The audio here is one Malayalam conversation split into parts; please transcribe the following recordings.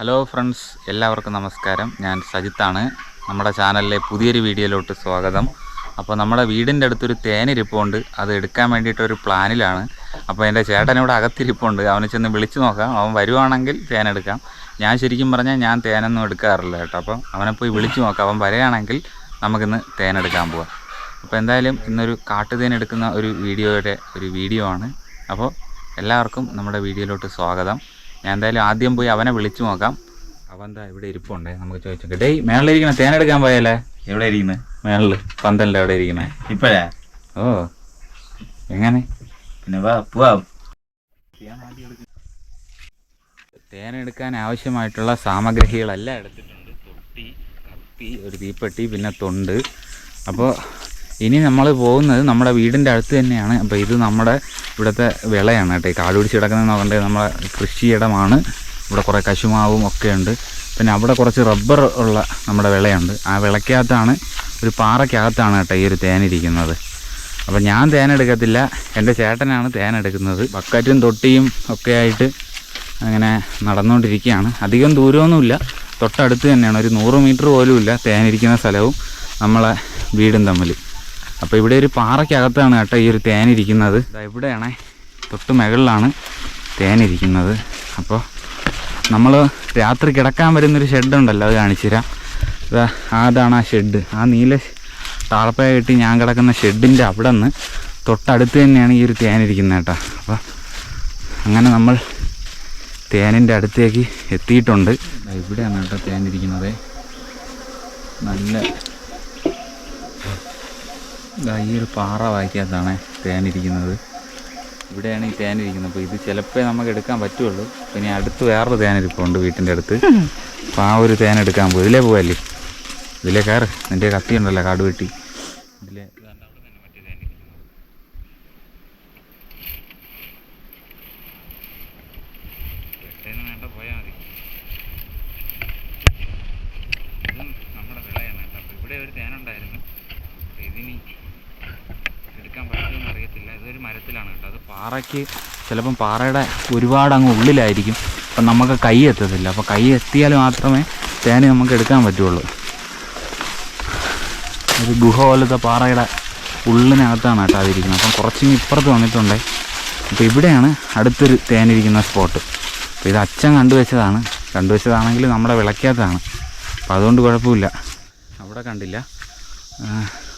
ഹലോ ഫ്രണ്ട്സ് എല്ലാവർക്കും നമസ്കാരം. ഞാൻ സജിത്താണ്. നമ്മുടെ ചാനലിലെ പുതിയൊരു വീഡിയോയിലോട്ട് സ്വാഗതം. അപ്പോൾ നമ്മുടെ വീടിന്റെ അടുത്തൊരു തേനിരിപ്പുണ്ട്. അത് എടുക്കാൻ വേണ്ടിയിട്ടൊരു പ്ലാനിലാണ്. അപ്പോൾ എന്റെ ചേട്ടൻ ഇവിടെ അകത്തിരിപ്പുണ്ട്. അവനെ ചെന്ന് വിളിച്ചു നോക്കാം. അവൻ വരുവാണെങ്കിൽ തേൻ എടുക്കാം. ഞാൻ ശരിക്കും പറഞ്ഞാൽ ഞാൻ തേനൊന്നും എടുക്കാറില്ല കേട്ടോ. അപ്പോൾ അവനെ പോയി വിളിച്ചു നോക്കാം. അവൻ വരികയാണെങ്കിൽ നമുക്കിന്ന് തേനെടുക്കാൻ പോവാം. അപ്പോൾ എന്തായാലും ഇന്നൊരു കാട്ടുതേൻ എടുക്കുന്ന ഒരു വീഡിയോയുടെ ഒരു വീഡിയോ ആണ്. അപ്പോൾ എല്ലാവർക്കും നമ്മുടെ വീഡിയോയിലോട്ട് സ്വാഗതം. ഞാൻ എന്തായാലും ആദ്യം പോയി അവനെ വിളിച്ചു നോക്കാം. അവൻ എന്താ ഇവിടെ ഇരിപ്പുണ്ടേ. നമുക്ക് ചോദിച്ചു ഡേയ് മേളിലിരിക്കണേ തേൻ എടുക്കാൻ പോയാലേ എവിടെ ഇരിക്കുന്നത് മേളിൽ പന്തലിന്റെ അവിടെ ഇരിക്കണേ ഇപ്പോഴേ? ഓ എങ്ങനെ? പിന്നെ വാ പോവാ. തേൻ എടുക്കാൻ ആവശ്യമായിട്ടുള്ള സാമഗ്രികളെല്ലാം എടുത്തിട്ടുണ്ട്. തൊട്ടി കപ്പി ഒരു തീപ്പെട്ടി പിന്നെ തൊണ്ട്. അപ്പോൾ ഇനി നമ്മൾ പോകുന്നത് നമ്മുടെ വീടിന്റെ അടുത്ത് തന്നെയാണ്. അപ്പോൾ ഇത് നമ്മുടെ ഇവിടുത്തെ വിളയാണ് കേട്ടോ. കാട് പിടിച്ച് കിടക്കുന്നത് നോക്കണ്ടേ നമ്മളെ കൃഷിയിടമാണ്. ഇവിടെ കുറേ കശുമാവും ഒക്കെ ഉണ്ട്. പിന്നെ അവിടെ കുറച്ച് റബ്ബർ ഉള്ള നമ്മുടെ വിളയുണ്ട്. ആ വിളക്കകത്താണ് ഒരു പാറയ്ക്കകത്താണ് കേട്ടോ ഈ ഒരു തേനിരിക്കുന്നത് അപ്പം ഞാൻ തേൻ എടുക്കത്തില്ല. എന്റെ ചേട്ടനാണ് തേൻ എടുക്കുന്നത്. ബക്കറ്റും തൊട്ടിയും ഒക്കെ ആയിട്ട് അങ്ങനെ നടന്നുകൊണ്ടിരിക്കുകയാണ്. അധികം ദൂരമൊന്നുമില്ല. തൊട്ടടുത്ത് തന്നെയാണ്. ഒരു നൂറ് മീറ്റർ പോലും ഇല്ല തേനിരിക്കുന്ന സ്ഥലവും നമ്മളെ വീടും തമ്മിൽ. അപ്പോൾ ഇവിടെ ഒരു പാറയ്ക്കകത്താണ് കേട്ടോ ഈ ഒരു തേനിരിക്കുന്നത് ഇവിടെയാണേ തൊട്ട് മുകളിലാണ് തേനിരിക്കുന്നത് അപ്പോൾ നമ്മൾ രാത്രി കിടക്കാൻ വരുന്നൊരു ഷെഡ് ഉണ്ടല്ലോ അത് കാണിച്ചു തരാം. അതാണ് ആ ഷെഡ് ആ നീല താളപ്പയ കെട്ടി ഞാൻ കിടക്കുന്ന ഷെഡിന്റെ അവിടെ നിന്ന് തൊട്ടടുത്ത് തന്നെയാണ് ഈ ഒരു തേനിരിക്കുന്നത് കേട്ടോ. അപ്പോൾ അങ്ങനെ നമ്മൾ തേനിന്റെ അടുത്തേക്ക് എത്തിയിട്ടുണ്ട്. ഇവിടെയാണ് കേട്ടോ തേനിരിക്കുന്നത് നല്ല ഈ ഒരു പാറ വായിക്കാത്താണ് തേനിരിക്കുന്നത്. ഇവിടെയാണ് ഈ തേനിരിക്കുന്നത്. അപ്പോൾ ഇത് ചിലപ്പോൾ നമുക്ക് എടുക്കാൻ പറ്റുള്ളൂ. പിന്നെ അടുത്ത് വേറൊരു തേനിരിപ്പുണ്ട് വീട്ടിന്റെ അടുത്ത്. അപ്പോൾ ആ ഒരു തേൻ എടുക്കാൻ പോകും ഇതിലേ പോകല്ലേ ഇതിലേ കയറ്. നിന്റെ കത്തി ഉണ്ടല്ലോ കാട് വെട്ടി ഇതിലേ ഇതാണ്ട് അവിടെ തന്നെ മറ്റേ തേൻ ഇരിക്കുന്നത്. വെട്ടേന്ന് വേണ്ട പോയാൽ മതി ഇതും നമ്മുടെ വിളയാണ് കേട്ടോ അപ്പോൾ ഇവിടെ ഒരു തേനുണ്ടായിരുന്നു അപ്പോൾ ഇതിനി എടുക്കാൻ പറ്റുമെന്ന് അറിയത്തില്ല ഇതൊരു മരത്തിലാണ് കേട്ടോ അത് പാറയ്ക്ക് ചിലപ്പം പാറയുടെ ഒരുപാട് അങ്ങ് ഉള്ളിലായിരിക്കും. അപ്പം നമുക്ക് കൈ എത്തത്തില്ല. അപ്പോൾ കൈ എത്തിയാൽ മാത്രമേ തേന നമുക്ക് എടുക്കാൻ പറ്റുള്ളൂ. ഒരു ഗുഹ പോലത്തെ പാറയുടെ ഉള്ളിനകത്താണ് കേട്ടോ അതിരിക്കുന്നത്. അപ്പം കുറച്ചിങ്ങ് ഇപ്പുറത്ത് വന്നിട്ടുണ്ടേ. അപ്പോൾ ഇവിടെയാണ് അടുത്തൊരു തേനിരിക്കുന്ന സ്പോട്ട്. അപ്പോൾ ഇത് അച്ഛൻ കണ്ടുവച്ചതാണ്. കണ്ടുവച്ചതാണെങ്കിൽ നമ്മുടെ വിളക്കാത്തതാണ് അപ്പോൾ അതുകൊണ്ട് കുഴപ്പമില്ല. അവിടെ കണ്ടില്ല.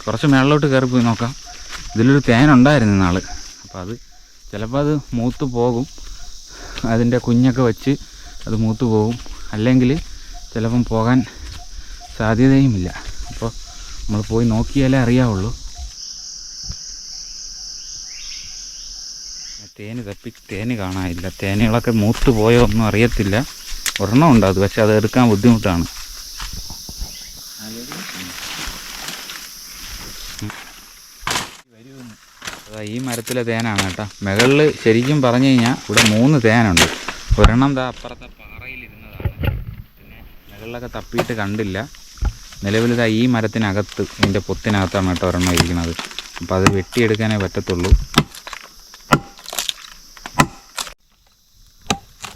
കുറച്ച് മേളിലോട്ട് കയറി പോയി നോക്കാം. ഇതിലൊരു തേനുണ്ടായിരുന്നു നാൾ അപ്പോൾ അത് ചിലപ്പോൾ അത് മൂത്ത് പോകും. അതിന്റെ കുഞ്ഞൊക്കെ വെച്ച് അത് മൂത്ത് പോകും. അല്ലെങ്കിൽ ചിലപ്പം പോകാൻ സാധ്യതയുമില്ല. അപ്പോൾ നമ്മൾ പോയി നോക്കിയാലേ അറിയാവുള്ളൂ. തേന് തപ്പി തേന് കാണാനില്ല. തേനുകളൊക്കെ മൂത്ത് പോയോ ഒന്നും അറിയത്തില്ല. ഒരെണ്ണം ഉണ്ട് പക്ഷെ അത് എടുക്കാൻ ബുദ്ധിമുട്ടാണ്. ഈ മരത്തിലെ തേനാണ് കേട്ടോ. മുകളിൽ ശരിക്കും പറഞ്ഞു കഴിഞ്ഞാൽ ഇവിടെ മൂന്ന് തേനുണ്ട്. ഒരെണ്ണം ദാ അപ്പുറത്തെ പാറയിലിരുന്നതാണ്. പിന്നെ മുകളിലൊക്കെ തപ്പിയിട്ട് കണ്ടില്ല. നിലവിൽ ദാ ഈ മരത്തിനകത്ത് ഇതിന്റെ പൊത്തിനകത്താണ് കേട്ടോ ഒരെണ്ണം ഇരിക്കുന്നത്. അപ്പോൾ അത് വെട്ടിയെടുക്കാനേ പറ്റത്തുള്ളൂ.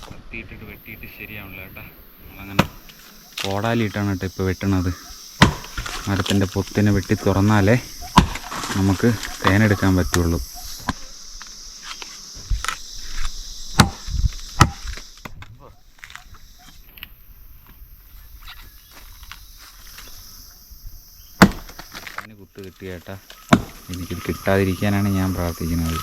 കത്തിയിട്ടിട്ട് വെട്ടിയിട്ട് ശരിയാവില്ല കേട്ടോ. നമ്മളങ്ങനെ കോടാലിയിട്ടാണ് കേട്ടോ ഇപ്പോൾ വെട്ടണത്. മരത്തിന്റെ പൊത്തിനെ വെട്ടി തുറന്നാലേ നമുക്ക് തേനെടുക്കാൻ പറ്റുള്ളൂ. കുത്ത് കിട്ടിയേട്ടാ. എനിക്കിത് കിട്ടാതിരിക്കാനാണ് ഞാൻ പ്രാർത്ഥിക്കുന്നത്.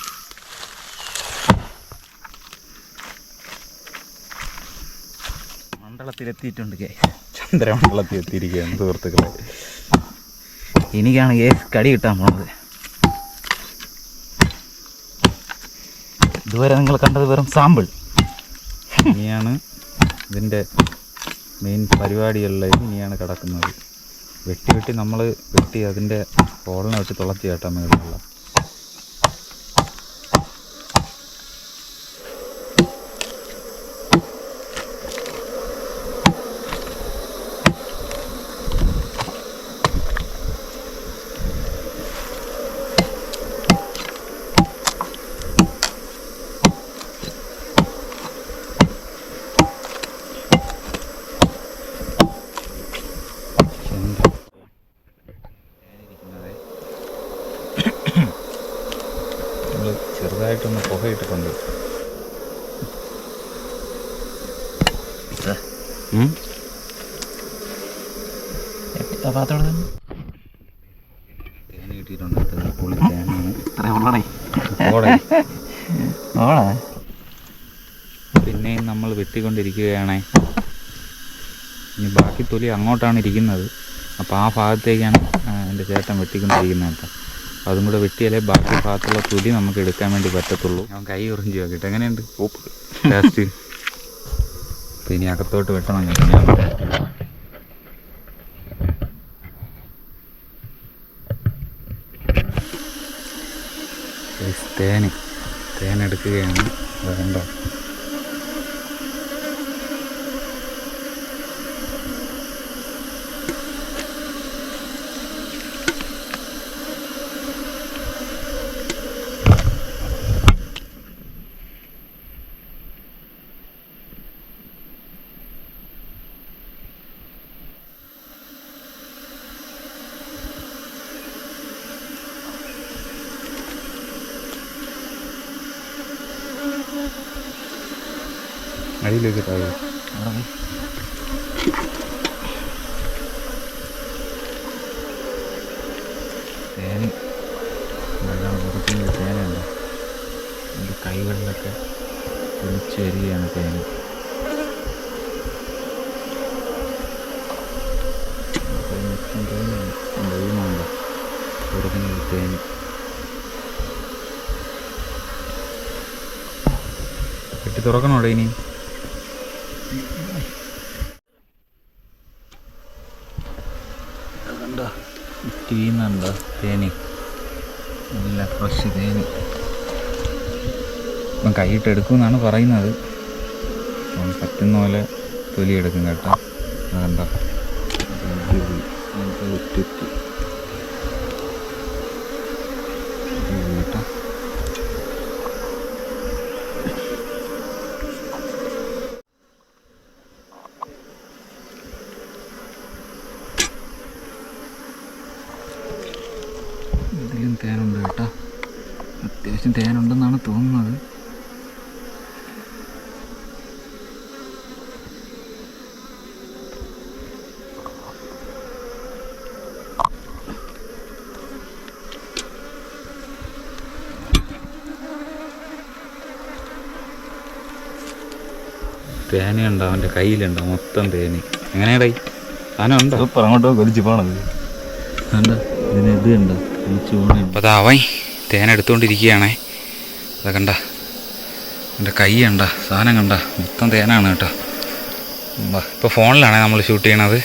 മണ്ഡലത്തിലെത്തിയിട്ടുണ്ട് കേ. ചന്ദ്രമണ്ഡലത്തിൽ എത്തിയിരിക്കുകയാണ് സുഹൃത്തുക്കളെ. എനിക്കാണ് കേസ് കടി കിട്ടാൻ പോണത്. ഇതുവരെ നിങ്ങൾ കണ്ടത് വെറും സാമ്പിൾ. ഇനിയാണ് ഇതിന്റെ മെയിൻ പരിപാടികളിലേക്ക് ഇനിയാണ് കിടക്കുന്നത്. വെട്ടി വെട്ടി നമ്മൾ വെട്ടി അതിന്റെ കോളിനെ വെട്ടി തുളച്ച് കേട്ടാൽ മേളിലുള്ള. ചെറുതായിട്ടൊന്ന് പുകയിട്ടുണ്ട് പുളി പിന്നെയും നമ്മൾ വെട്ടിക്കൊണ്ടിരിക്കുകയാണ്. ഇനി ബാക്കി തൊലി അങ്ങോട്ടാണ് ഇരിക്കുന്നത്. അപ്പോൾ ആ ഭാഗത്തേക്കാണ് എന്റെ ചേട്ടൻ വെട്ടിക്കൊണ്ടിരിക്കുന്നത് കേട്ടോ. അതും കൂടെ വെട്ടിയാലേ ബാക്കി ഭാഗത്തുള്ള തൊലി നമുക്ക് എടുക്കാൻ വേണ്ടി പറ്റത്തുള്ളൂ. ഞാൻ കൈ ഉറിഞ്ചി നോക്കിയിട്ട് എങ്ങനെയുണ്ട്? ടേസ്റ്റ് അപ്പം ഇനി അകത്തോട്ട് വെട്ടണം ഞാൻ. തേന് തേൻ എടുക്കുകയാണ്. അത് അടിയിലേക്ക് താഴെ. തേന്. വെള്ളം പുറത്തുനിന്ന് തേനുണ്ട്. എന്റെ കൈകളിലൊക്കെ ഒളിച്ച് വരികയാണ് തേന് മൊത്തം തേനാണ് എന്റെ വീണുണ്ട് തേന് കെട്ടി തുറക്കണോടെ ഇനി കണ്ടോ വീഴുന്നുണ്ടോ തേനി. നല്ല ഫ്രഷ് തേനി. ഇപ്പം കൈയിട്ട് എടുക്കുമെന്നാണ് പറയുന്നത്. അപ്പം പറ്റുന്ന പോലെ തൊലി എടുക്കും കേട്ടോ. അതെന്താ? അടിപൊളി. നല്ല ഒറ്റയ്ക്ക്. അടിപൊളി കേട്ടോ ഇതിലും തേനുണ്ട് കേട്ടോ അത്യാവശ്യം തേനുണ്ടെന്നാണ് തോന്നുന്നത്. തേന ഉണ്ടോ അവന്റെ കയ്യിലുണ്ടോ മൊത്തം തേന് എങ്ങനെയാടേ? അവനുണ്ടോ ഉണ്ടോ സൂപ്പർ അങ്ങോട്ട് കൊലിച്ച് പോണത് കണ്ടോ ഇതിന് ഇത് അപ്പോൾ അത് അവൻ തേൻ എടുത്തുകൊണ്ടിരിക്കുകയാണേ. അത് കണ്ട. എന്റെ കൈ കണ്ട സാധനം കണ്ട. മൊത്തം തേനാണ് കേട്ടോ. ഇപ്പോൾ ഫോണിലാണ് നമ്മൾ ഷൂട്ട് ചെയ്യണത്.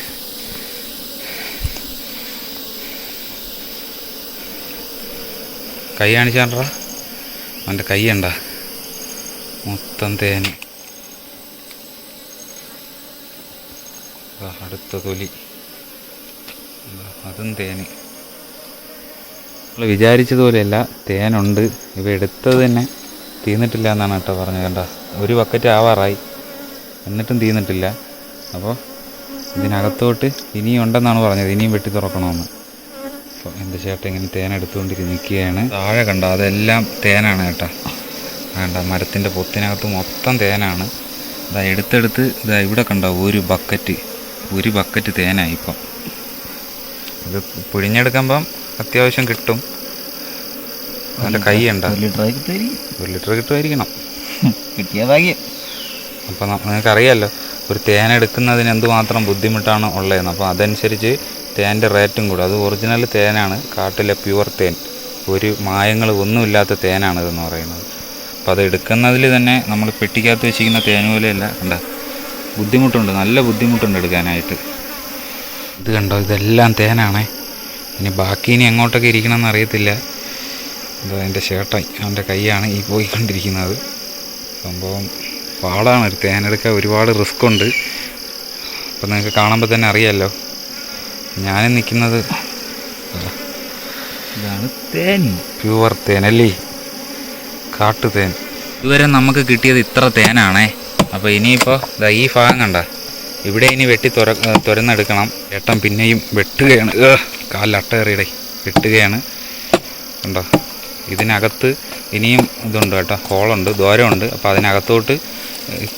കൈ കാണിച്ചാണ്ടാ അവന്റെ കൈ കണ്ട. മൊത്തം തേൻ. അടുത്ത തൊലി. അതും തേന്. നമ്മൾ വിചാരിച്ചതുപോലെയല്ല തേനുണ്ട്. ഇവ എടുത്തത് തന്നെ തീർന്നിട്ടില്ല എന്നാണ് കേട്ടോ പറഞ്ഞത് കണ്ട? ഒരു ബക്കറ്റ് ആവാറായി. എന്നിട്ടും തീർന്നിട്ടില്ല അപ്പോൾ ഇതിനകത്തോട്ട് ഇനിയും ഉണ്ടെന്നാണ് പറഞ്ഞത്. ഇനിയും വെട്ടി തുറക്കണമെന്ന്. അപ്പോൾ എന്റെ ചേട്ടൻ ഇങ്ങനെ തേൻ എടുത്തുകൊണ്ടിരുന്ന് നിൽക്കുകയാണ്? താഴെ കണ്ട? അതെല്ലാം തേനാണ് കേട്ടോ. വേണ്ട മരത്തിന്റെ പൊത്തിനകത്ത് മൊത്തം തേനാണ്. ഇതാ എടുത്തെടുത്ത് ഇതാ ഇവിടെ കണ്ട? ഒരു ബക്കറ്റ് ഒരു ബക്കറ്റ് തേനായി ഇപ്പം. ഇത് പിഴിഞ്ഞെടുക്കുമ്പം അത്യാവശ്യം കിട്ടും. നല്ല കൈ ഉണ്ടോ ഒരു ലിറ്റർ കിട്ടുമായിരിക്കണം. കിട്ടിയ ഭാഗ്യം. അപ്പോൾ നിങ്ങൾക്കറിയാമല്ലോ ഒരു തേൻ എടുക്കുന്നതിന് എന്തുമാത്രം ബുദ്ധിമുട്ടാണ് ഉള്ളതെന്ന്. അപ്പോൾ അതനുസരിച്ച് തേന്റെ റേറ്റും കൂടും. അത് ഒറിജിനൽ തേനാണ് കാട്ടിലെ പ്യുവർ തേൻ. ഒരു മായങ്ങൾ ഒന്നുമില്ലാത്ത തേനാണ് ഇതെന്ന് പറയുന്നത്. അപ്പോൾ അത് എടുക്കുന്നതിൽ തന്നെ നമ്മൾ പെട്ടിക്കകത്ത് വെച്ചിരിക്കുന്ന തേൻ പോലെയല്ല കണ്ട? ബുദ്ധിമുട്ടുണ്ട് നല്ല ബുദ്ധിമുട്ടുണ്ട് എടുക്കാനായിട്ട്. ഇത് കണ്ടോ ഇതെല്ലാം തേനാണേ. ഇനി ബാക്കി ഇനി എങ്ങോട്ടൊക്കെ ഇരിക്കണമെന്ന് അറിയത്തില്ല. ഇത് എന്റെ ഷർട്ടായി. അവന്റെ കൈയാണ് ഈ പോയിക്കൊണ്ടിരിക്കുന്നത്. സംഭവം പാടാണ്. ഒരു തേനെടുക്കാൻ ഒരുപാട് റിസ്ക് ഉണ്ട്. അപ്പം നിങ്ങൾക്ക് കാണുമ്പോൾ തന്നെ അറിയാമല്ലോ ഞാൻ നിൽക്കുന്നത് ഇതാണ് തേൻ. പ്യുവർ തേൻ അല്ലേ? കാട്ടു തേൻ ഇതുവരെ നമുക്ക് കിട്ടിയത് ഇത്ര തേനാണേ. അപ്പോൾ ഇനിയിപ്പോൾ ഇതാ ഈ ഭാഗം കണ്ട. ഇവിടെ ഇനി വെട്ടി തുര തുരന്നെടുക്കണം. ഏട്ടൻ പിന്നെയും വെട്ടുകയാണ്. ഏ, കിട്ടുകയാണ്. കണ്ടോ? ഇതിനകത്ത് ഇനിയും ഇതുണ്ട് കേട്ടോ ഹോളുണ്ട് ദ്വാരമുണ്ട്. അപ്പോൾ അതിനകത്തോട്ട്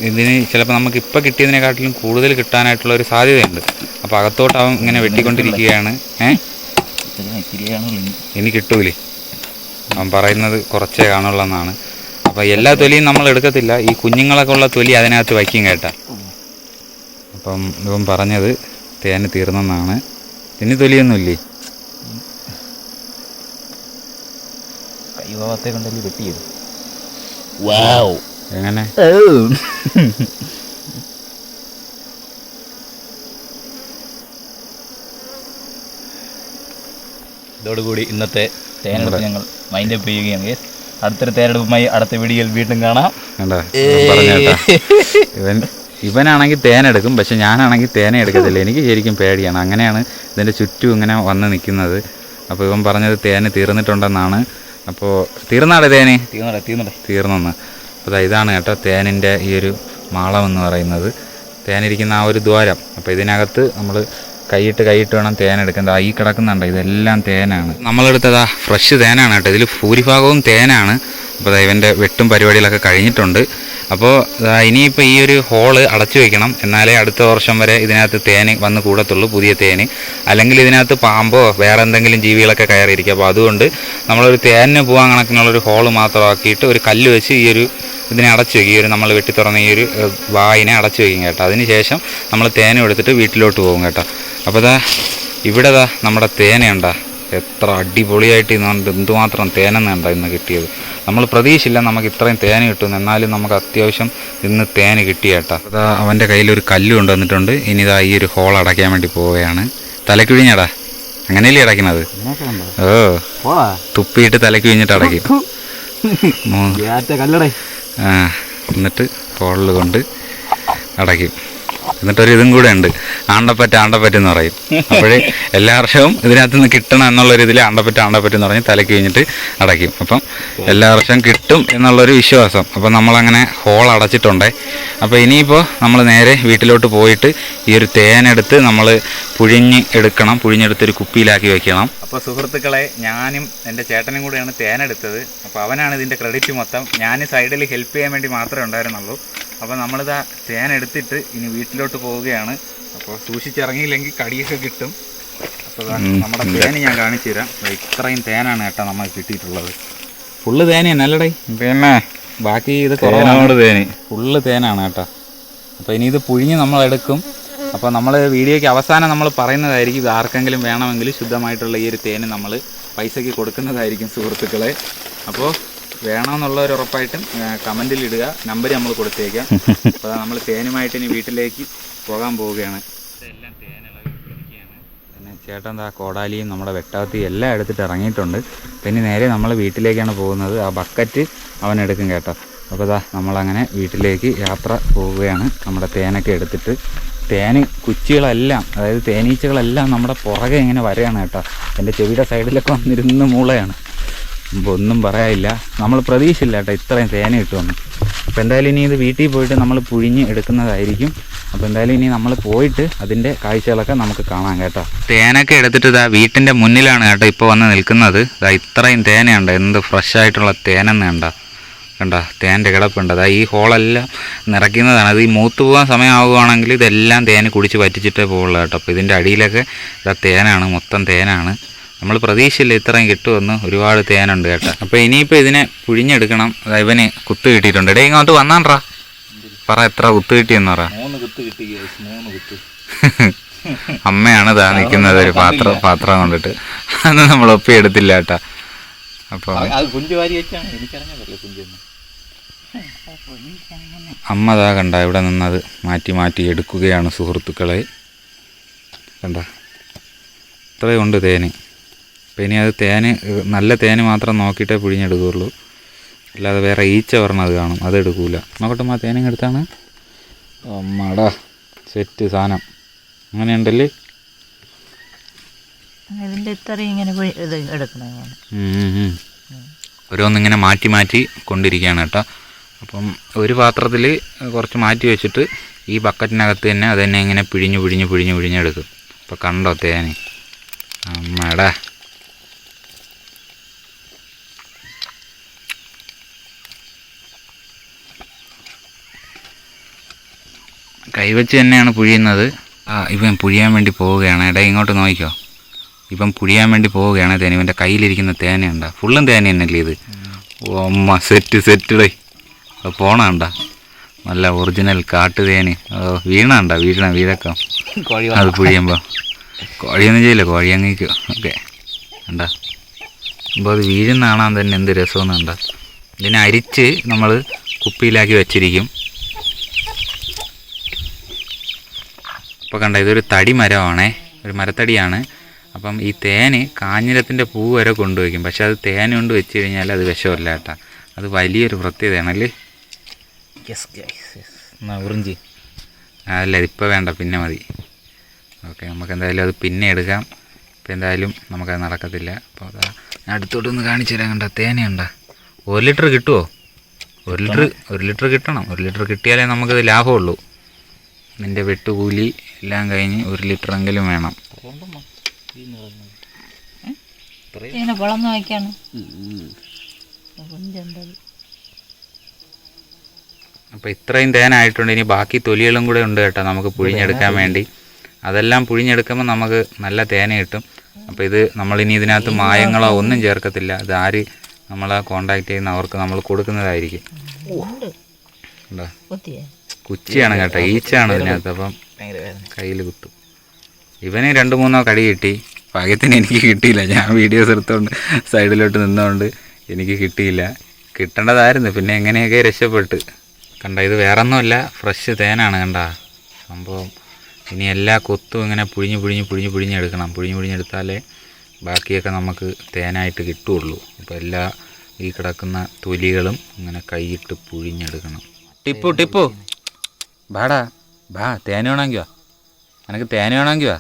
ഇതിന് ചിലപ്പോൾ നമുക്ക് ഇപ്പോൾ കിട്ടിയതിനെക്കാട്ടിലും കൂടുതൽ കിട്ടാനായിട്ടുള്ള ഒരു സാധ്യതയുണ്ട്. അപ്പോൾ അകത്തോട്ട് അവൻ ഇങ്ങനെ വെട്ടിക്കൊണ്ടിരിക്കുകയാണ്. ഏ? ഇച്ചിരിയാണുള്ളൂ ഇനി. കിട്ടൂലേ? അവൻ പറയുന്നത് കുറച്ചേ കാണുള്ളൂ അപ്പോൾ എല്ലാ തൊലിയും നമ്മൾ എടുക്കത്തില്ല. ഈ കുഞ്ഞുങ്ങളൊക്കെ ഉള്ള തൊലി അതിനകത്ത് വയ്ക്കും കേട്ടാ. അപ്പം ഇവൻ പറഞ്ഞത് തേന് തീർന്നെന്നാണ്. ഇനി തൊലിയൊന്നുമില്ലേ? കൈഭാഗത്തെ കണ്ടല്ലേ വെട്ടിയത്? വാവ് എങ്ങനെ? ഇതോടുകൂടി ഇന്നത്തെ തേനെടുപ്പ് ഞങ്ങൾ മൈൻഡ് അപ്പ് ചെയ്യുകയാണ്. അടുത്തൊരു തേനെടുപ്പുമായി അടുത്ത വീഡിയോയിൽ വീണ്ടും കാണാം. ഇവൻ ഇവനാണെങ്കിൽ തേൻ എടുക്കും പക്ഷെ ഞാനാണെങ്കിൽ തേന എടുക്കത്തില്ല. എനിക്ക് ശരിക്കും പേടിയാണ്. അങ്ങനെയാണ് ഇതിന്റെ ചുറ്റും ഇങ്ങനെ വന്ന് നിൽക്കുന്നത്. അപ്പോൾ ഇവൻ പറഞ്ഞത് തേന് തീർന്നിട്ടുണ്ടെന്നാണ്. അപ്പോൾ തീർന്നാടെ തേന്? തീർന്നെന്ന്. അപ്പോൾ ഇതാണ് കേട്ടോ തേനിന്റെ ഈ ഒരു മാളം എന്ന് പറയുന്നത്. തേനിരിക്കുന്ന ആ ഒരു ദ്വാരം. അപ്പോൾ ഇതിനകത്ത് നമ്മൾ കൈയിട്ട് കൈയിട്ട് വേണം തേൻ എടുക്കാൻ ഈ കിടക്കുന്നുണ്ട്. ഇതെല്ലാം തേനാണ്. നമ്മളെടുത്തതാ ഫ്രഷ് തേനാണ് കേട്ടോ. ഇതിൽ ഭൂരിഭാഗവും തേനാണ്. അപ്പോൾ ഇവന്റെ വെട്ടും പരിപാടികളൊക്കെ കഴിഞ്ഞിട്ടുണ്ട്. അപ്പോൾ ഇനിയിപ്പോൾ ഈ ഒരു ഹോൾ അടച്ചു വെക്കണം. എന്നാലേ അടുത്ത വർഷം വരെ ഇതിനകത്ത് തേന് വന്ന് കൂടത്തുള്ളൂ പുതിയ തേന്. അല്ലെങ്കിൽ ഇതിനകത്ത് പാമ്പോ വേറെ എന്തെങ്കിലും ജീവികളൊക്കെ കയറിയിരിക്കും. അപ്പോൾ അതുകൊണ്ട് നമ്മളൊരു തേനിന് പോകാൻ കണക്കിനുള്ളൊരു ഹോൾ മാത്രമാക്കിയിട്ട് ഒരു കല്ല് വെച്ച് ഈ ഒരു ഇതിനെ അടച്ചു വയ്ക്കും ഈ ഒരു നമ്മൾ വെട്ടി തുറന്ന ഈ ഒരു വായിനെ അടച്ചു വയ്ക്കും കേട്ടോ. അതിന് ശേഷം നമ്മൾ തേനും എടുത്തിട്ട് വീട്ടിലോട്ട് പോകും കേട്ടോ. അപ്പോൾ ദാ ഇവിടെ ദാ നമ്മുടെ തേനയുണ്ടാ എത്ര അടിപൊളിയായിട്ട് ഇന്നുണ്ട് എന്തുമാത്രം തേനെന്നുണ്ട ഇന്ന് കിട്ടിയത്. നമ്മൾ പ്രതീക്ഷയില്ല നമുക്ക് ഇത്രയും തേന കിട്ടും എന്നാലും നമുക്ക് അത്യാവശ്യം ഇന്ന് തേന് കിട്ടിയ കേട്ടോ. അതാ അവന്റെ കയ്യിൽ ഒരു കല്ല് കൊണ്ടുവന്നിട്ടുണ്ട്. ഇനി ഇതാ ഈ ഒരു ഹോൾ അടയ്ക്കാൻ വേണ്ടി പോവുകയാണ്. തലക്കുഴിഞ്ഞടാ. അങ്ങനെയല്ലേ അടയ്ക്കണത്? ഓ. തുപ്പിയിട്ട് തലക്കിഴിഞ്ഞിട്ട് അടയ്ക്കും. എന്നിട്ട് ഹോളിൽ കൊണ്ട് അടയ്ക്കും. എന്നിട്ടൊരു ഇതും കൂടെ ഉണ്ട്. ആണ്ടപ്പറ്റ ആണ്ടപ്പറ്റ എന്ന് പറയും. അപ്പോഴേ എല്ലാ വർഷവും ഇതിനകത്ത് നിന്ന് കിട്ടണം എന്നുള്ളൊരു ഇതിൽ ആണ്ടപ്പറ്റ ആണ്ടപ്പറ്റ എന്ന് പറഞ്ഞ് തലയ്ക്ക് കഴിഞ്ഞിട്ട് അടയ്ക്കും. അപ്പം എല്ലാ വർഷവും കിട്ടും എന്നുള്ളൊരു വിശ്വാസം. അപ്പം നമ്മളങ്ങനെ ഹോൾ അടച്ചിട്ടുണ്ടേ. അപ്പോൾ ഇനിയിപ്പോൾ നമ്മൾ നേരെ വീട്ടിലോട്ട് പോയിട്ട് ഈ ഒരു തേനെടുത്ത് നമ്മൾ പുഴിഞ്ഞ് എടുക്കണം. പുഴിഞ്ഞെടുത്തൊരു കുപ്പിയിലാക്കി വെക്കണം. അപ്പോൾ സുഹൃത്തുക്കളെ ഞാനും എന്റെ ചേട്ടനും കൂടെയാണ് തേനെടുത്തത്. അപ്പോൾ അവനാണ് ഇതിന്റെ ക്രെഡിറ്റ് മൊത്തം. ഞാൻ സൈഡിൽ ഹെൽപ്പ് ചെയ്യാൻ വേണ്ടി മാത്രമേ ഉണ്ടായിരുന്നുള്ളൂ. അപ്പോൾ നമ്മളിതാ തേൻ എടുത്തിട്ട് ഇനി വീട്ടിലോട്ട് പോവുകയാണ്. അപ്പോൾ സൂക്ഷിച്ചിറങ്ങിയില്ലെങ്കിൽ കടിയൊക്കെ കിട്ടും. അപ്പോൾ നമ്മുടെ തേന് ഞാൻ കാണിച്ചു തരാം. ഇത്രയും തേനാണ് കേട്ടോ നമ്മൾ കിട്ടിയിട്ടുള്ളത്. ഫുള്ള് തേന തന്നെ അല്ലടേ? പിന്നെ ബാക്കി ഇത് കുറവാണ്. തേന് ഫുള്ള് തേനാണ് കേട്ടോ. അപ്പോൾ ഇനി ഇത് പുഴിഞ്ഞ് നമ്മൾ എടുക്കും. അപ്പോൾ നമ്മൾ വീഡിയോയ്ക്ക് അവസാനം നമ്മൾ പറയുന്നതായിരിക്കും ഇത് ആർക്കെങ്കിലും വേണമെങ്കിൽ ശുദ്ധമായിട്ടുള്ള ഈ ഒരു തേന് നമ്മൾ പൈസയ്ക്ക് കൊടുക്കുന്നതായിരിക്കും സുഹൃത്തുക്കളെ. അപ്പോൾ വേണമെന്നുള്ളവർ ഉറപ്പായിട്ടും കമന്റിൽ ഇടുക നമ്പർ നമ്മൾ കൊടുത്തേക്കാം. അപ്പോൾ നമ്മൾ തേനുമായിട്ട് ഇനി വീട്ടിലേക്ക് പോകാൻ പോവുകയാണ്. ഇതെല്ലാം പിന്നെ ചേട്ടൻ ആ കോടാലിയും നമ്മുടെ വെട്ടാത്തി എല്ലാം എടുത്തിട്ട് ഇറങ്ങിയിട്ടുണ്ട്. പിന്നെ നേരെ നമ്മൾ വീട്ടിലേക്കാണ് പോകുന്നത്. ആ ബക്കറ്റ് അവൻ എടുക്കും കേട്ടോ. അപ്പോൾ ഇതാ നമ്മളങ്ങനെ വീട്ടിലേക്ക് യാത്ര പോവുകയാണ്. നമ്മുടെ തേനൊക്കെ എടുത്തിട്ട്. തേന് കുച്ചികളെല്ലാം അതായത് തേനീച്ചകളെല്ലാം നമ്മുടെ പുറകെ ഇങ്ങനെ വരെയാണ് കേട്ടോ. എന്റെ ചെവിയുടെ സൈഡിലൊക്കെ വന്നിരുന്ന് മൂളയാണ്. അപ്പോൾ ഒന്നും പറയാനില്ല. നമ്മൾ പ്രതീക്ഷയില്ല കേട്ടോ ഇത്രയും തേന കിട്ടുമെന്ന്. അപ്പോൾ എന്തായാലും ഇനി ഇത് വീട്ടിൽ പോയിട്ട് നമ്മൾ പുഴിഞ്ഞ് എടുക്കുന്നതായിരിക്കും. അപ്പോൾ എന്തായാലും ഇനി നമ്മൾ പോയിട്ട് അതിന്റെ കാഴ്ചകളൊക്കെ നമുക്ക് കാണാം കേട്ടോ. തേനൊക്കെ എടുത്തിട്ട് ഇതാ വീട്ടിന്റെ മുന്നിലാണ് കേട്ടോ ഇപ്പോൾ വന്ന് നിൽക്കുന്നത്. ഇതാ ഇത്രയും തേനയുണ്ട്. എന്ത് ഫ്രഷ് ആയിട്ടുള്ള തേനെന്ന് കണ്ട. കണ്ട തേന്റെ കിടപ്പുണ്ട്. അതാ ഈ ഹോളെല്ലാം നിറയ്ക്കുന്നതാണ്. അത് ഈ മൂത്ത് പോകാൻ സമയമാവുകയാണെങ്കിൽ ഇതെല്ലാം തേന് കുടിച്ച് പറ്റിച്ചിട്ടേ പോകുള്ളൂ കേട്ടോ. അപ്പോൾ ഇതിന്റെ അടിയിലൊക്കെ ഇതാ തേനാണ് മൊത്തം തേനാണ്. നമ്മൾ പ്രതീക്ഷയില്ല ഇത്രയും കിട്ടുമെന്ന് ഒരുപാട് തേനുണ്ട് കേട്ടോ. അപ്പോൾ ഇനിയിപ്പോൾ ഇതിനെ പുഴിഞ്ഞെടുക്കണം. ഇവന് കുത്ത് കിട്ടിയിട്ടുണ്ട്. ഇടേ ഇങ്ങോട്ട് വന്നാണ്ടാ പറ എത്ര കുത്ത് കിട്ടിയെന്ന് പറ. മൂന്ന് കുത്ത് കിട്ടി മൂന്ന് കുത്ത്. അമ്മയാണ് ഇതാ നിൽക്കുന്നത് ഒരു പാത്രം പാത്രം കൊണ്ടിട്ട്. അത് നമ്മൾ ഒപ്പിയെടുത്തില്ല കേട്ടാ. അപ്പോൾ അമ്മ ഇതാ കണ്ട ഇവിടെ നിന്നത്. മാറ്റി മാറ്റി എടുക്കുകയാണ് സുഹൃത്തുക്കളെ. കണ്ട? ഇത്രയുണ്ട് തേന്. അപ്പം ഇനി അത് തേൻ നല്ല തേൻ മാത്രം നോക്കിയിട്ടേ പിഴിഞ്ഞെടുക്കുകയുള്ളൂ. അല്ലാതെ വേറെ ഈച്ച പറഞ്ഞത് കാണും. അത് എടുക്കൂല. നോക്കട്ടെ ആ തേനും എടുത്താണ്? അമ്മടാ സെറ്റ് സാധനം. അങ്ങനെയുണ്ടല്ലേ? ഇതിന്റെ ഇത്രയും ഇങ്ങനെ ഇത് എടുക്കണം. ഓരോന്നിങ്ങനെ മാറ്റി മാറ്റി കൊണ്ടിരിക്കുകയാണ് കേട്ടോ. അപ്പം ഒരു പാത്രത്തിൽ കുറച്ച് മാറ്റി വെച്ചിട്ട് ഈ ബക്കറ്റിനകത്ത് തന്നെ അത് തന്നെ ഇങ്ങനെ പിഴിഞ്ഞ് പിഴിഞ്ഞ് പിഴിഞ്ഞ് പിഴിഞ്ഞെടുക്കും അപ്പോൾ കണ്ടോ തേനെ? അമ്മടാ. കൈവച്ച് തന്നെയാണ് പുഴിയുന്നത്. ആ ഇവൻ പുഴിയാൻ വേണ്ടി പോവുകയാണ്. എടാ ഇങ്ങോട്ട് നോക്കിക്കോ. ഇപ്പം പുഴിയാൻ വേണ്ടി പോവുകയാണ് തേന ഇവന്റെ കയ്യിലിരിക്കുന്ന തേനയുണ്ട? ഫുള്ളും തേന തന്നെയല്ലേ ഇത്? ഓമ്മ അമ്മ സെറ്റ് സെറ്റടേ. അപ്പോൾ പോണണ്ട. നല്ല ഒറിജിനൽ കാട്ടുതേന്. ഓ വീണണ്ട വീഴണ വീഴക്കം. അത് പുഴിയുമ്പോൾ കോഴിയൊന്നും ചെയ്യില്ല കോഴി അങ്ങേക്ക്. ഓക്കെ. ഉണ്ടാ അപ്പോൾ അത് വീഴുന്ന കാണാൻ തന്നെ എന്ത് രസമെന്ന് കണ്ട. ഇതിനെ അരിച്ച് നമ്മൾ കുപ്പിയിലാക്കി വെച്ചിരിക്കും. ഇപ്പോൾ കണ്ട ഇതൊരു തടി മരമാണേ ഒരു മരത്തടിയാണ്. അപ്പം ഈ തേന് കാഞ്ഞിരത്തിന്റെ പൂ വരെ കൊണ്ടുവയ്ക്കും. പക്ഷെ അത് തേൻ കൊണ്ട് വെച്ച് കഴിഞ്ഞാൽ അത് വിഷമല്ല കേട്ടോ. അത് വലിയൊരു പ്രത്യേകതയാണല്ലേ യെസ് എന്നാ ഉറിഞ്ചി. അല്ല ഇതിപ്പോൾ വേണ്ട പിന്നെ മതി. ഓക്കെ നമുക്ക് എന്തായാലും അത് പിന്നെ എടുക്കാം. ഇപ്പം എന്തായാലും നമുക്കത് നടക്കത്തില്ല. അപ്പോൾ അതാ ഞാൻ അടുത്തോട്ടൊന്ന് കാണിച്ചു തരാം കണ്ട തേനയുണ്ട ഒരു ലിറ്റർ കിട്ടുമോ ഒരു ലിറ്റർ ഒരു ലിറ്റർ കിട്ടണം. ഒരു ലിറ്റർ കിട്ടിയാലേ നമുക്കത് ലാഭമുള്ളൂ. നിന്റെ വെട്ടുകൂലി എല്ലാം കഴിഞ്ഞ് ഒരു ലിറ്റർ എങ്കിലും വേണം ഇങ്ങനെ വളർന്നു വയ്ക്കാണ് അപ്പോൾ ഇത്രയും തേനായിട്ടുണ്ട്. ഇനി ബാക്കി തൊലികളും കൂടെ ഉണ്ട് കേട്ടോ നമുക്ക് പുഴിഞ്ഞെടുക്കാൻ വേണ്ടി. അതെല്ലാം പുഴിഞ്ഞെടുക്കുമ്പോൾ നമുക്ക് നല്ല തേന കിട്ടും. അപ്പോൾ ഇത് നമ്മൾ ഇനി ഇതിനകത്ത് മായങ്ങളോ ഒന്നും ചേർക്കത്തില്ല. ഇത് ആര് നമ്മളെ കോണ്ടാക്ട് ചെയ്യുന്ന അവർക്ക് നമ്മൾ കൊടുക്കുന്നതായിരിക്കും. ഉണ്ട്. കുച്ചിയാണ് കേട്ടോ ഈച്ചയാണ് ഇതിനകത്ത് അപ്പം കയ്യിൽ കുത്തും. ഇവന് രണ്ട് മൂന്നോ കടി കിട്ടി. ഭാഗ്യത്തിന് എനിക്ക് കിട്ടിയില്ല. ഞാൻ വീഡിയോസ് എടുത്തോണ്ട് സൈഡിലോട്ട് നിന്നോണ്ട് എനിക്ക് കിട്ടിയില്ല. കിട്ടേണ്ടതായിരുന്നു. പിന്നെ എങ്ങനെയൊക്കെ രക്ഷപ്പെട്ട്. കണ്ട ഇത് വേറൊന്നുമല്ല ഫ്രഷ് തേനാണ് കണ്ട. സംഭവം ഇനി എല്ലാ കൊത്തും ഇങ്ങനെ പുഴിഞ്ഞ് പുഴിഞ്ഞ് പുഴിഞ്ഞ് പുഴിഞ്ഞെടുക്കണം പുഴിഞ്ഞ് പുഴിഞ്ഞെടുത്താലേ ബാക്കിയൊക്കെ നമുക്ക് തേനായിട്ട് കിട്ടുള്ളൂ അപ്പോൾ എല്ലാ ഈ കിടക്കുന്ന തൊലികളും ഇങ്ങനെ കൈയിട്ട് പുഴിഞ്ഞെടുക്കണം. ടിപ്പു ടിപ്പു. ബാടാ ബാ തേന വേണമെങ്കിൽ വാ നിനക്ക് തേന വേണമെങ്കിൽ വാ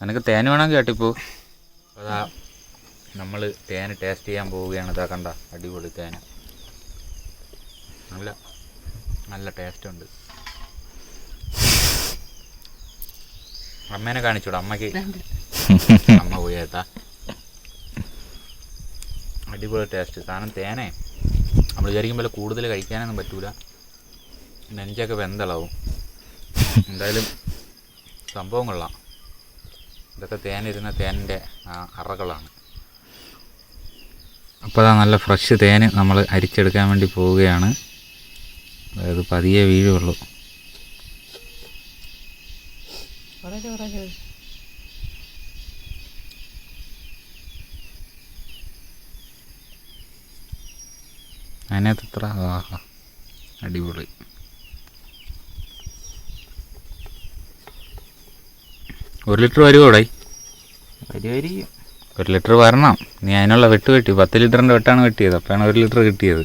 നിനക്ക് തേന വേണമെങ്കിൽ കേട്ടിപ്പോ. ടിപ്പു അതാ നമ്മൾ തേൻ ടേസ്റ്റ് ചെയ്യാൻ പോവുകയാണ്. ഇതാ കണ്ട അടിപൊളി തേന. നല്ല നല്ല ടേസ്റ്റ് ഉണ്ട്. അമ്മേനെ കാണിച്ചോടാ അമ്മയ്ക്ക് അമ്മ പോയി ഏത്താ. അടിപൊളി ടേസ്റ്റ് കാരണം തേനെ. നമ്മൾ വിചാരിക്കും പോലെ കൂടുതൽ കഴിക്കാനൊന്നും പറ്റൂല. നെഞ്ചൊക്കെ വെന്തളാവും. എന്തായാലും സംഭവം കൊള്ളാം. ഇതൊക്കെ തേനിരുന്ന തേനിന്റെ അറകളാണ്. അപ്പോൾ അതാ നല്ല ഫ്രഷ് തേൻ നമ്മൾ അരിച്ചെടുക്കാൻ വേണ്ടി പോവുകയാണ്. അതായത് പതിയെ വീഴുള്ളൂ അതിനകത്ത് ആഹാ അടിപൊളി. ഒരു ലിറ്റർ വരുമോ ഇവിടെ വരുമായിരിക്കും ഒരു ലിറ്റർ വരണം. നീ അതിനുള്ള വെട്ട് വെട്ടി പത്ത് ലിറ്ററിന്റെ വെട്ടാണ് വെട്ടിയത് അപ്പോഴാണ് ഒരു ലിറ്റർ കിട്ടിയത്.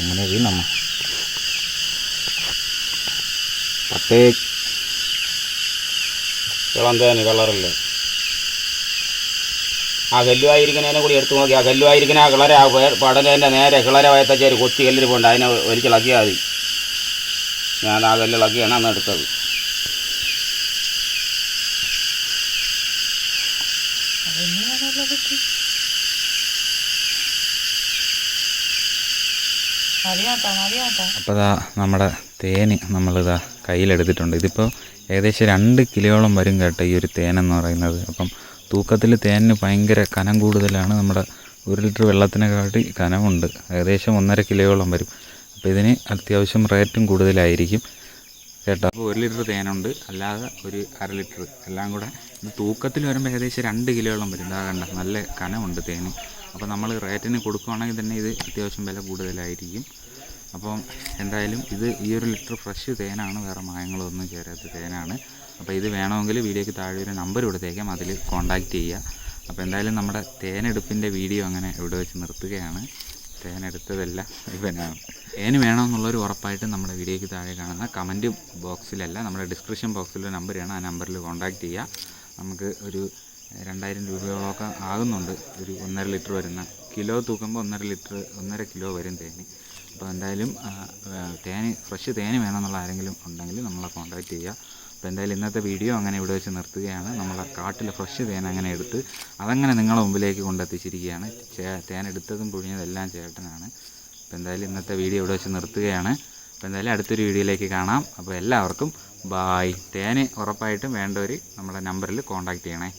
എങ്ങനെ വീണമ്മ പത്തേ ഇളം തേന് കളറല്ലേ ആ കല്ലുവായിരിക്കുന്നതിനെ കൂടി എടുത്തു നോക്കി. ആ കല്ലുവായിരിക്കുന്ന ആ കിളര ആ പടലേന്റെ നേരെ കിളര വയത്തച്ചേരി കൊത്തി കല്ലിൽ പോണ്ട്. അതിനെ ഒരിച്ചിളക്കിയാൽ മതി. ഞാൻ ആ കല്ലിളക്കിയാണ് അന്ന് എടുത്തത്. അപ്പോൾ ഇതാ നമ്മുടെ തേന് നമ്മളിതാ കയ്യിലെടുത്തിട്ടുണ്ട്. ഇതിപ്പോൾ ഏകദേശം രണ്ട് കിലോയോളം വരും കേട്ടോ ഈ ഒരു തേനെന്ന് പറയുന്നത്. അപ്പം തൂക്കത്തിൽ തേനിന് ഭയങ്കര കനം കൂടുതലാണ്. നമ്മുടെ ഒരു ലിറ്റർ വെള്ളത്തിനെക്കാട്ടി കനമുണ്ട്. ഏകദേശം ഒന്നര കിലോയോളം വരും. അപ്പോൾ ഇതിന് അത്യാവശ്യം റേറ്റും കൂടുതലായിരിക്കും കേട്ടോ. അപ്പോൾ ഒരു ലിറ്റർ തേനുണ്ട് അല്ലാതെ ഒരു അര ലിറ്റർ. എല്ലാം കൂടെ ഇത് തൂക്കത്തിൽ വരുമ്പോൾ ഏകദേശം രണ്ട് കിലോയോളം വരും. ഇതാ കണ്ട നല്ല കനമുണ്ട് തേന്. അപ്പോൾ നമ്മൾ റേറ്റിന് കൊടുക്കുകയാണെങ്കിൽ തന്നെ ഇത് അത്യാവശ്യം വില കൂടുതലായിരിക്കും. അപ്പം എന്തായാലും ഇത് ഈ ഒരു ലിറ്റർ ഫ്രഷ് തേനാണ് വേറെ മായങ്ങളൊന്നും ചേരാത്ത തേനാണ്. അപ്പോൾ ഇത് വേണമെങ്കിൽ വീഡിയോയ്ക്ക് താഴെ ഒരു നമ്പർ കൊടുത്തേക്കാം അതിൽ കോൺടാക്റ്റ് ചെയ്യുക. അപ്പോൾ എന്തായാലും നമ്മുടെ തേനെടുപ്പിന്റെ വീഡിയോ അങ്ങനെ ഇവിടെ വെച്ച് നിർത്തുകയാണ്. തേനെടുത്തതല്ല ഇവനാണ്. തേന് വേണമെന്നുള്ളൊരു ഉറപ്പായിട്ടും നമ്മുടെ വീഡിയോയ്ക്ക് താഴെ കാണുന്ന കമന്റ് ബോക്സിലല്ല നമ്മുടെ ഡിസ്ക്രിപ്ഷൻ ബോക്സിലൊരു നമ്പറാണ് ആ നമ്പറിൽ കോൺടാക്റ്റ് ചെയ്യുക നമുക്ക് ഒരു രണ്ടായിരം രൂപയോളമൊക്കെ ആകുന്നുണ്ട്. ഒരു ഒന്നര ലിറ്റർ വരുന്ന കിലോ തൂക്കുമ്പോൾ ഒന്നര ലിറ്റർ ഒന്നര കിലോ വരും തേന്. അപ്പോൾ എന്തായാലും തേന് ഫ്രഷ് തേന് വേണമെന്നുള്ള ആരെങ്കിലും ഉണ്ടെങ്കിൽ നമ്മളെ കോൺടാക്റ്റ് ചെയ്യുക അപ്പോൾ എന്തായാലും ഇന്നത്തെ വീഡിയോ അങ്ങനെ ഇവിടെ വെച്ച് നിർത്തുകയാണ്. നമ്മളെ കാട്ടിലെ ഫ്രഷ് തേൻ അങ്ങനെ എടുത്ത് അതങ്ങനെ നിങ്ങളെ മുമ്പിലേക്ക് കൊണ്ടെത്തിച്ചിരിക്കുകയാണ്. തേൻ എടുത്തതും പുഴിഞ്ഞതും എല്ലാം ചേട്ടനാണ്. അപ്പോൾ എന്തായാലും ഇന്നത്തെ വീഡിയോ ഇവിടെ വെച്ച് നിർത്തുകയാണ്. അപ്പോൾ എന്തായാലും അടുത്തൊരു വീഡിയോയിലേക്ക് കാണാം. അപ്പോൾ എല്ലാവർക്കും ബായ്. തേന് ഉറപ്പായിട്ടും വേണ്ടവർ നമ്മുടെ നമ്പറിൽ കോൺടാക്റ്റ് ചെയ്യണേ.